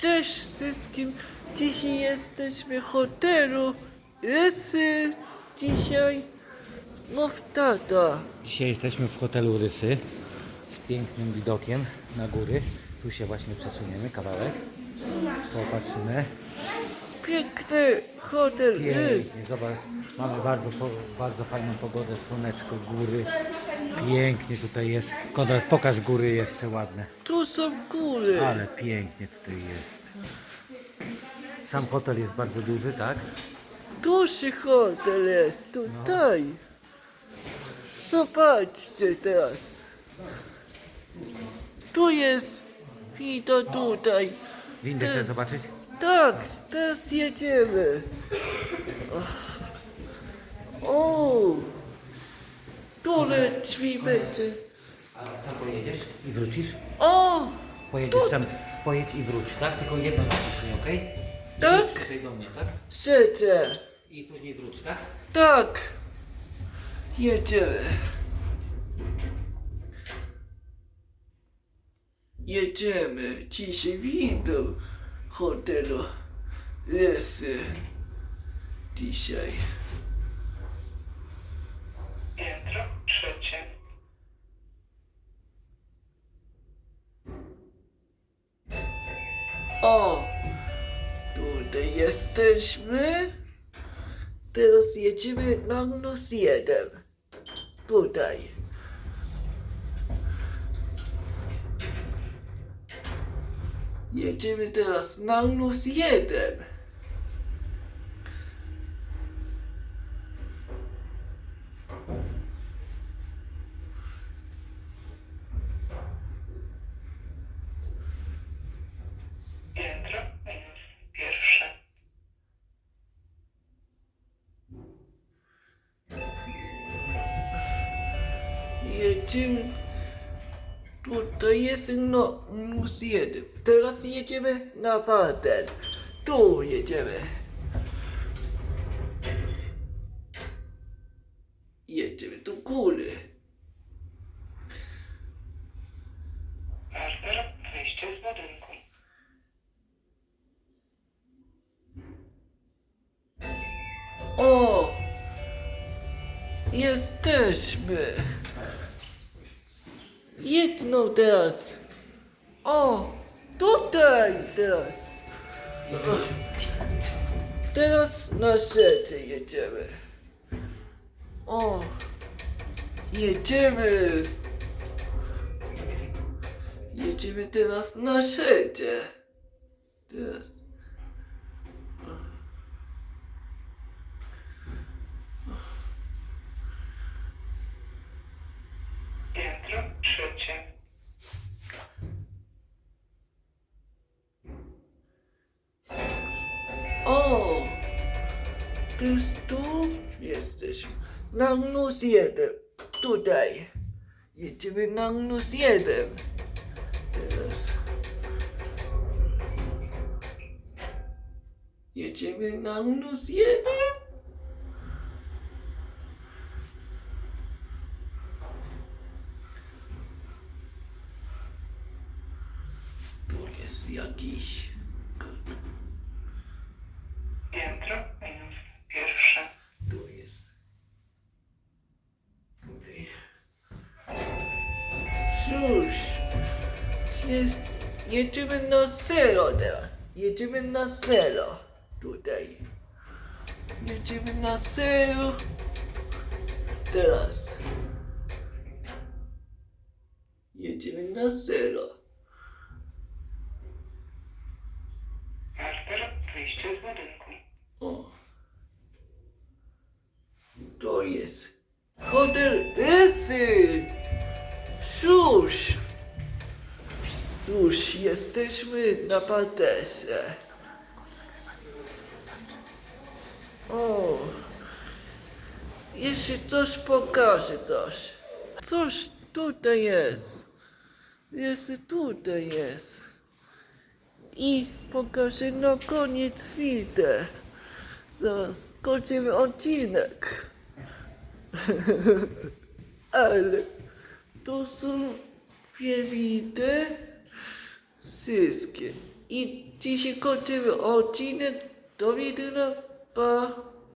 Cześć wszystkim. Dzisiaj jesteśmy w hotelu Rysy. Dzisiaj mów tata. Dzisiaj jesteśmy w hotelu Rysy z pięknym widokiem na góry. Tu się właśnie przesuniemy kawałek. Popatrzymy. Piękny hotel. Pięknie, zobacz. Mamy bardzo, po- bardzo fajną pogodę, słoneczko, góry. Pięknie tutaj jest. Konrad, pokaż góry jeszcze ładne. Tu są góry. Ale pięknie tutaj jest. Sam hotel jest bardzo duży, tak? Duży hotel jest tutaj. Zobaczcie teraz. Tu jest i to tutaj. Windę chcesz zobaczyć? Tak, teraz jedziemy. O, które drzwi będzie? A sam pojedziesz i wrócisz? O, Pojedziesz sam, pojedź i wróć, tak? Tylko jedno naciśnij, ok? Tak. Tutaj do mnie, tak? siedzę. I później wróć, tak? Tak, jedziemy. Jedziemy dzisiaj windą hotelu Lesy. Dzisiaj. Piętro trzecie. O, tutaj jesteśmy. Teraz jedziemy na minus jeden. Tutaj. Jedziemy teraz na minus jeden. Piętro minus pierwsze. Jedziemy. Tutaj jest no minus jeden. Teraz jedziemy na baden. Tu jedziemy. Jedziemy do góry. Arter wyjście z budynku. O! Jesteśmy! Jedną teraz! O! Tutaj teraz! Teraz na rzeczy jedziemy. O! Jedziemy! Jedziemy teraz na rzeczy. To tu? Jesteśmy. Na minus jeden. Tutaj. Jedziemy na minus jeden. Teraz. Jedziemy jeden? Jest jakiś... Jest, jedziemy na zero teraz. Jedziemy na zero. Tutaj. Jedziemy na zero. Teraz. Jedziemy na zero. Arter wyjście z budynku. O. To jest Już jesteśmy na parterze. O. Jeszcze coś pokażę coś. Coś tutaj jest. Jest tutaj jest. I pokażę na koniec widzę. Zaraz kończymy odcinek. Ale to są dwie widy. Wszystkie. I dzisiaj kończymy odcinek. Do widzenia. Pa.